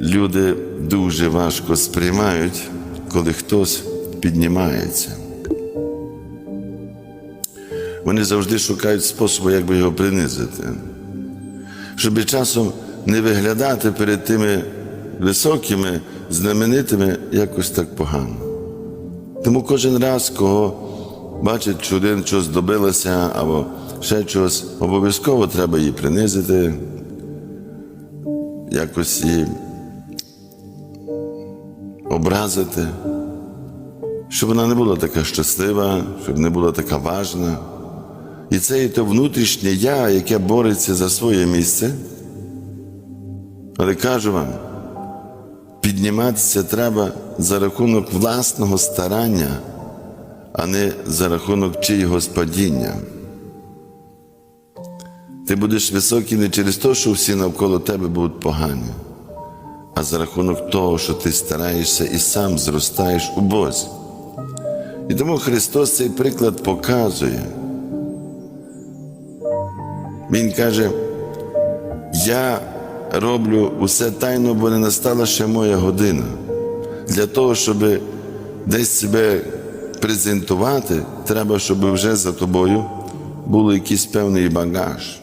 люди дуже важко сприймають, коли хтось піднімається. Вони завжди шукають способу, як би його принизити, щоб часом не виглядати перед тими високими, знаменитими якось так погано. Тому кожен раз, кого бачить, що один щось добилася або ще щось, обов'язково треба її принизити, якось її образити, щоб вона не була така щаслива, щоб не була така важна. І це є то внутрішнє я, яке бореться за своє місце. Але кажу вам, підніматися треба за рахунок власного старання, а не за рахунок чиїгось падіння. Ти будеш високий не через те, що всі навколо тебе будуть погані, а за рахунок того, що ти стараєшся і сам зростаєш у Бозі. І тому Христос цей приклад показує. Він каже, я роблю усе тайно, бо не настала ще моя година. Для того, щоб десь себе презентувати, треба, щоб вже за тобою був якийсь певний багаж.